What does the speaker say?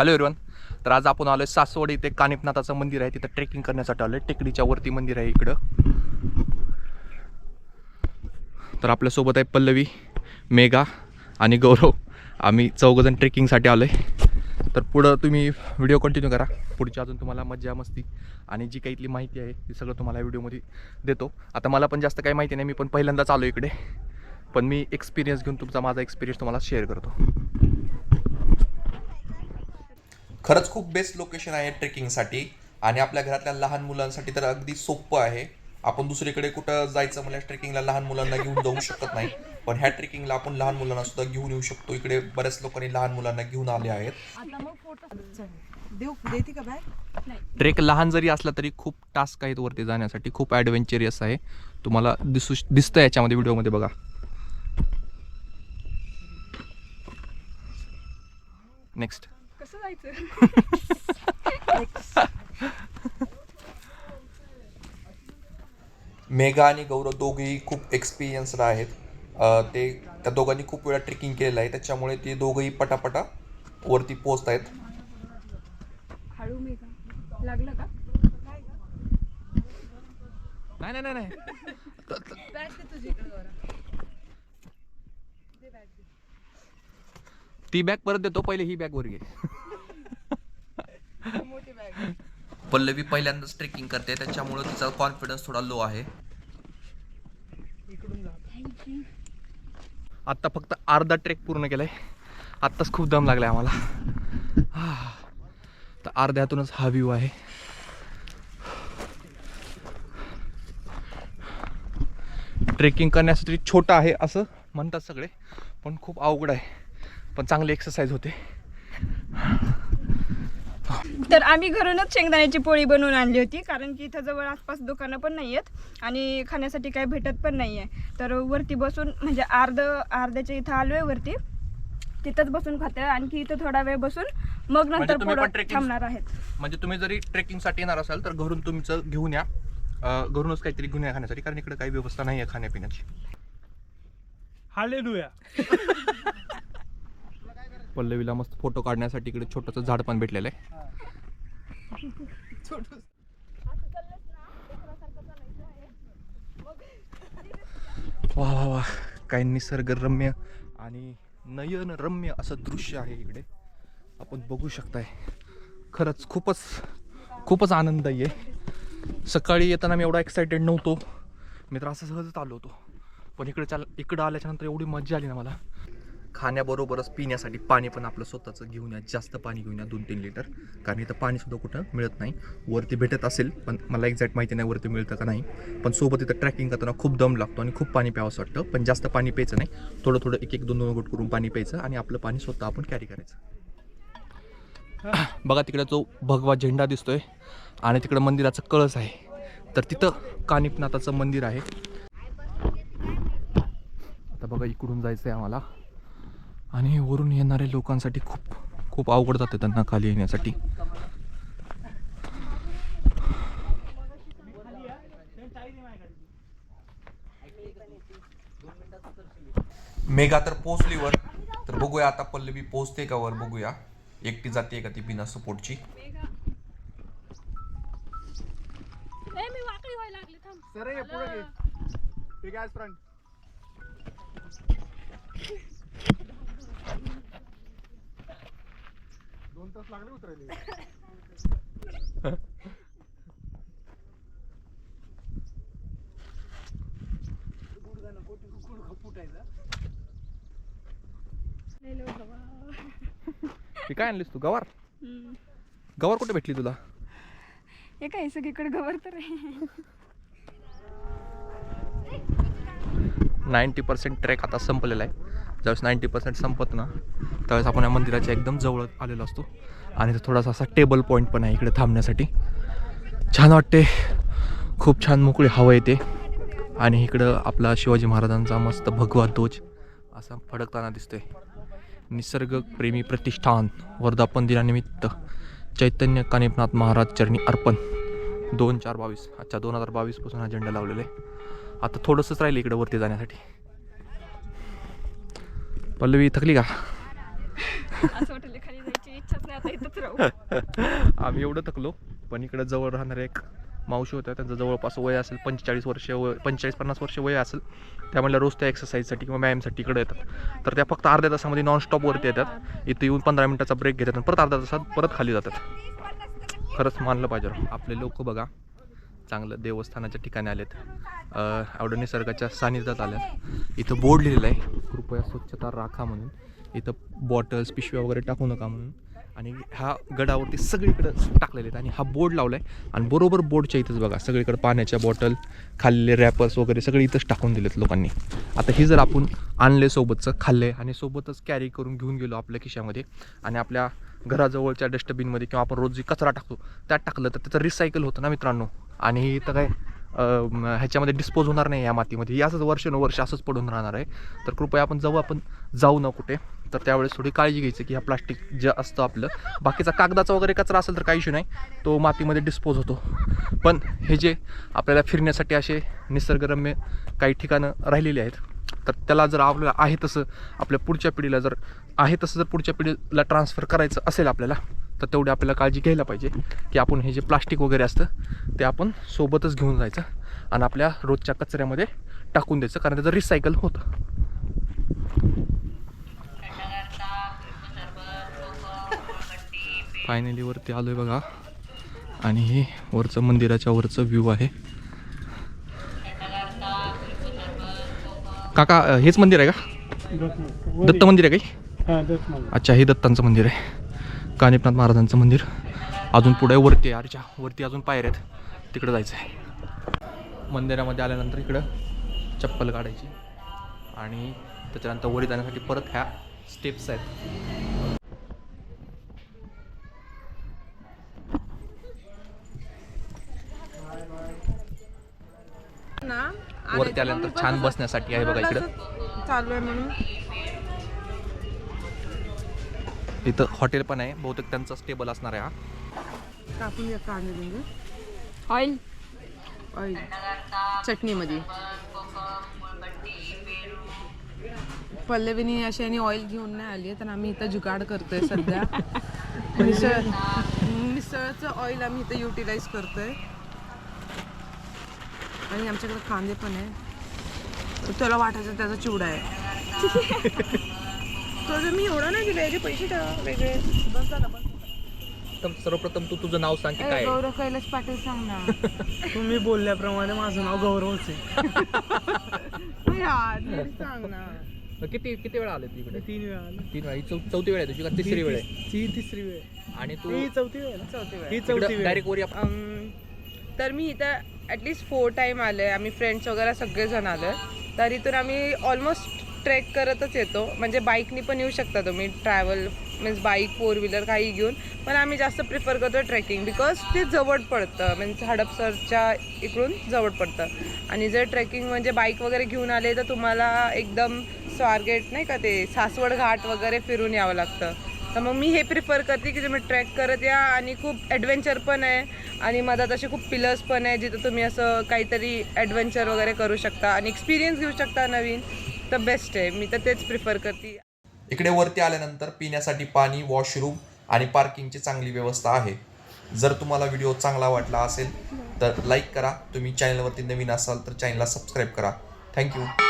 Hello Irwin तर आज आपण आलो आहे सासवड इथे कानिपनाथाचं मंदिर आहे. तिथं ट्रेकिंग करण्यासाठी आलोय. टेकडीच्या वरती मंदिर आहे इकडं. तर आपल्यासोबत आहे पल्लवी मेघा आणि गौरव. आम्ही चौघजण ट्रेकिंगसाठी आलोय. तर पुढं तुम्ही व्हिडिओ कंटिन्यू करा. पुढची अजून तुम्हाला मज्जा मस्ती आणि जी काही इथली माहिती आहे ती सगळं तुम्हाला व्हिडिओमध्ये देतो. आता मला पण जास्त काही माहिती नाही. मी पण पहिल्यांदाच आलो इकडे. पण मी एक्सपिरियन्स घेऊन तुमचा माझा एक्सपिरियन्स तुम्हाला शेअर करतो. खरंच खूप बेस्ट लोकेशन आहे ट्रेकिंगसाठी आणि आपल्या घरातल्या लहान मुलांसाठी तर अगदी सोपं आहे. आपण दुसरीकडे कुठं जायचं म्हणजे ट्रेकिंगला लहान मुलांना घेऊन जाऊ शकत नाही. पण ह्या ट्रेकिंगला आपण लहान मुलांना सुद्धा घेऊन येऊ शकतो. इकडे बऱ्याच लोकांनी लहान मुलांना घेऊन आले आहेत. ट्रेक लहान जरी असला तरी खूप टास्क आहेत वरती जाण्यासाठी. खूप ॲडव्हेंचरियस आहे. तुम्हाला दिसू दिसतं याच्यामध्ये व्हिडिओमध्ये बघा. नेक्स्ट कसं जायचं मेघा आणि गौरव दोघेही खूप एक्सपिरियन्स्ड आहेत. ते त्या दोघांनी खूप वेळा ट्रेकिंग केलेलं आहे. त्याच्यामुळे ते दोघंही पटापटा वरती पोहोचत आहेत. हळू मी का लागलं का? नाही ती बॅग परत देतो. पहिले ही बॅग वर घे. पल्लवी पहिल्यांदाच ट्रेकिंग करते त्याच्यामुळे तिचा कॉन्फिडन्स थोडा लो आहे. आत्ता फक्त अर्धा ट्रेक पूर्ण केलाय. आत्ताच खूप दम लागलाय आम्हाला. हा. तर अर्ध्यातूनच हा व्ह्यू आहे. ट्रेकिंग करण्यासाठी छोटा आहे असं म्हणतात सगळे पण खूप अवघड आहे. पण चांगली एक्सरसाइज होते. तर आम्ही घरूनच शेंगदाण्याची पोळी बनवून आणली होती कारण की इथं जवळ आसपास दुकानं पण नाही आहेत आणि खाण्यासाठी काही भेटत पण नाही आहे तर वरती बसून म्हणजे अर्ध अर्ध्याच्या इथं आलो आहे वरती तिथंच बसून खाते आणखी इथं थोडा वेळ बसून मग म्हणजे नंतर पुढं थांबणार आहेत. म्हणजे तुम्ही जरी ट्रेकिंगसाठी येणार असाल तर घरून तुमचं घेऊन या. घरूनच काहीतरी घेऊन या खाण्यासाठी कारण इकडे काही व्यवस्था नाही आहे खाण्यापिण्याची. हालेलुया. पल्लवीला मस्त फोटो काढण्यासाठी इकडे छोटंसं झाड पण भेटलेलं आहे. वा वा वा. काय निसर्गरम्य आणि नयनरम्य असं दृश्य आहे इकडे. आपण बघू शकताय. खरंच खूपच खूपच आनंददायी आहे. सकाळी येताना मी एवढा एक्सायटेड नव्हतो. मी तर असं सहजच आलो होतो. पण इकडे चाल इकडं आल्याच्यानंतर एवढी मजा आली ना मला. खाण्याबरोबरच पिण्यासाठी पाणी पण आपलं स्वतःचं घेऊन या जास्त पाणी घेऊन या दोन तीन लिटर. कारण इथं पाणीसुद्धा कुठं मिळत नाही. वरती भेटत असेल पण मला एक्झॅक्ट माहिती नाही वरती मिळतं का नाही. पण सोबत इथं ट्रॅकिंग करताना खूप दम लागतो आणि खूप पाणी प्यावंसं वाटतं. पण जास्त पाणी प्यायचं नाही. थोडं थोडं एक एक दोन दोन घोट करून पाणी प्यायचं आणि आपलं पाणी स्वतः आपण कॅरी करायचं. बघा तिकडे जो भगवा झेंडा दिसतोय आणि तिकडं मंदिराचं कळस आहे. तर तिथं कानिपनाथाचं मंदिर आहे. आता बघा इकडून जायचं आहे आम्हाला. आणि वरून येणाऱ्या लोकांसाठी खूप खूप अवघड जाते त्यांना खाली येण्यासाठी. मेघा तर पोहोचली वर तर बघूया आता पल्लवी पोहोचते का वर? बघूया. एकटी जाते का ती बिना सपोर्टची मी वाकडी व्हायला लागले थांब. सर पुढे फ्रंट लागले उतरायले. हे काय आणलीस तू? गवार? गवार कुठे भेटली तुला? हे काय सगळीकडे गवर तर आहे. नाईंटी पर्सेंट ट्रॅक आता संपलेला आहे. ज्यावेळेस नाईंटी पर्सेंट संपत ना त्यावेळेस आपण या मंदिराच्या एकदम जवळ आलेलो असतो. आणि तो थोडासा असा टेबल पॉईंट पण आहे इकडे थांबण्यासाठी. छान वाटते. खूप छान मोकळी हवा येते. आणि इकडं आपला शिवाजी महाराजांचा मस्त भगवा ध्वज असा फडकताना दिसतोय. निसर्गप्रेमी प्रतिष्ठान वर्धापन दिनानिमित्त चैतन्य कानिपनाथ महाराज चरणी अर्पण. दोन चार बावीस अच्छा दोन हजार बावीसपासून हा झेंडा लावलेला आहे. आता थोडंसंच राहिलं इकडे वरती जाण्यासाठी. पल्लवी थकली का? आम्ही एवढं थकलो पण इकडे जवळ राहणारे एक मावशी होत्या त्यांचं जवळपास वय असेल पंचेचाळीस वर्ष वय पंचेचाळीस पन्नास वर्ष वय असेल. त्या म्हणल्या रोज त्या एक्सरसाईजसाठी किंवा व्यायामसाठी इकडे येतात. तर त्या फक्त अर्ध्या तासामध्ये नॉनस्टॉपवरती येतात. इथं येऊन पंधरा मिनिटाचा ब्रेक घेतात परत अर्ध्या तासात परत खाली जातात. खरंच मानलं पाहिजे. आपले लोक बघा चांगलं देवस्थानाच्या ठिकाणी आलेत. अं, निसर्गाच्या सानिध्यात आल्यात. इथं बोर्ड लिहिलेलं आहे. कृपया स्वच्छता राखा म्हणून. इथं बॉटल्स पिशव्या वगैरे टाकू नका म्हणून. आणि ह्या गडावरती सगळीकडं टाकलेले आहेत. आणि हा बोर्ड लावला आहे आणि बरोबर बोर्डच्या इथंच बघा सगळीकडे पाण्याच्या बॉटल खाल्लेले रॅपर्स वगैरे सगळे इथंच टाकून दिलेत लोकांनी. आता हे जर आपण आणले सोबतचं खाल्ले आणि सोबतच कॅरी करून घेऊन गेलो आपल्या खिशामध्ये आणि आपल्या घराजवळच्या डस्टबिनमध्ये किंवा आपण रोज जी कचरा टाकतो त्यात टाकलं तर त्याचं रिसायकल होतं ना मित्रांनो? आणि इथं काय ह्याच्यामध्ये डिस्पोज होणार नाही या मातीमध्ये. हे असंच वर्षानुवर्ष असंच पडून राहणार आहे. तर कृपया आपण जाऊ आपण जाऊ ना कुठे. तर त्यावेळेस थोडी काळजी घ्यायची की हा प्लास्टिक जे असतं आपलं. बाकीचा कागदाचा वगैरे कचरा असेल तर काही इश्यू नाही. तो मातीमध्ये डिस्पोज होतो. पण हे जे आपल्याला फिरण्यासाठी असे निसर्गरम्य काही ठिकाणं राहिलेली आहेत तर त्याला जर आपल्याला आहे तसं आपल्या पुढच्या पिढीला जर आहे तसं जर पुढच्या पिढीला ट्रान्सफर करायचं असेल आपल्याला तर तेवढी आपल्याला काळजी घ्यायला पाहिजे की आपण हे जे प्लास्टिक वगैरे असतं ते आपण सोबतच घेऊन जायचं आणि आपल्या रोजच्या कचऱ्यामध्ये टाकून द्यायचं कारण त्याचं रिसायकल होतं. फायनली वरती आलोय बघा. आणि हे वरचं मंदिराच्या वरचं व्ह्यू आहे. काका हेच मंदिर आहे का? दत्त मंदिर. आहे काही? अच्छा हे दत्तांचं मंदिर आहे. कानिपनाथ महाराजांचं मंदिर. अजून पुढे वरती आहे अरेच्या वरती अजून पायऱ्या आहेत. तिकडं जायचं आहे. मंदिरामध्ये आल्यानंतर इकडं चप्पल काढायची. आणि त्याच्यानंतर वरी जाण्यासाठी परत ह्या स्टेप्स आहेत. वरती आल्यानंतर छान बसण्यासाठी आहे बघा इकडं. चालू आहे म्हणून. इथं हॉटेल पण आहे. बहुतेक त्यांचा स्टेबल असणार आहे हा. कापून घ्या कांदे बिंदे ऑइल. ऑइल. चटणीमध्ये. पल्लवीनी अशी आणि ऑइल घेऊन नाही आली तर आम्ही इथं जुगाड करतोय सध्या. मिसळ मिसळचं ऑइल आम्ही इथं युटिलाइज करतोय. आणि आमच्याकडे कांदे पण आहे. त्याला वाटायचं त्याचा चिवडा आहे. तो जर मी एवढा नाही दिला याचे पैसे ठेवा वेगळे. बस झाला बस. तर सर्वप्रथम तू तुझं नाव सांग की काय आहे? गौरव कैलास पाटील सांग ना. तुम्ही बोलल्याप्रमाणे माझं नाव गौरवच आहे यार नीट सांग ना. किती किती वेळा आले तू इकडे? तीन वेळा आलो. तीन वेळा. ही चौ- चौथी वेळ आहे तुझी का तिसरी वेळ आहे? ही तिसरी वेळ आहे. आणि तू ही चौथी वेळ आहे ना? चौथी वेळ ही चौथी वेळ डायरेक्ट वरी अम, तर मी इथं ॲटलिस्ट फोर टाईम आलो. आम्ही फ्रेंड्स वगैरे सगळेजण आलो तर इथून आम्ही ऑलमोस्ट ट्रेक करतच येतो. म्हणजे बाईकनी पण येऊ शकता तुम्ही. Travel means bike four wheeler काही घेऊन. पण आम्ही जास्त प्रिफर करतो ट्रेकिंग बिकॉज ते जवळ पडतं. मीन्स हडपसरच्या इकडून जवळ पडतं. आणि जर ट्रेकिंग म्हणजे बाईक वगैरे घेऊन आले तर तुम्हाला एकदम स्वारगेट नाही का ते सासवड घाट वगैरे फिरून यावं लागतं. तर मग मी हे प्रिफर करते की तुम्ही ट्रॅक करत या आणि खूप ॲडव्हेंचर पण आहे. आणि मधात असे खूप पिलर्स पण आहे जिथं तुम्ही असं काहीतरी ॲडव्हेंचर वगैरे करू शकता आणि एक्सपिरियन्स घेऊ शकता नवीन. तर बेस्ट आहे. मी तर तेच प्रिफर करते. इकडे वरती आल्यानंतर पिण्यासाठी पाणी वॉशरूम आणि पार्किंगची चांगली व्यवस्था आहे. जर तुम्हाला व्हिडिओ चांगला वाटला असेल तर लाईक करा. तुम्ही चॅनलवरती नवीन असाल तर चॅनलला सबस्क्राईब करा. थँक्यू.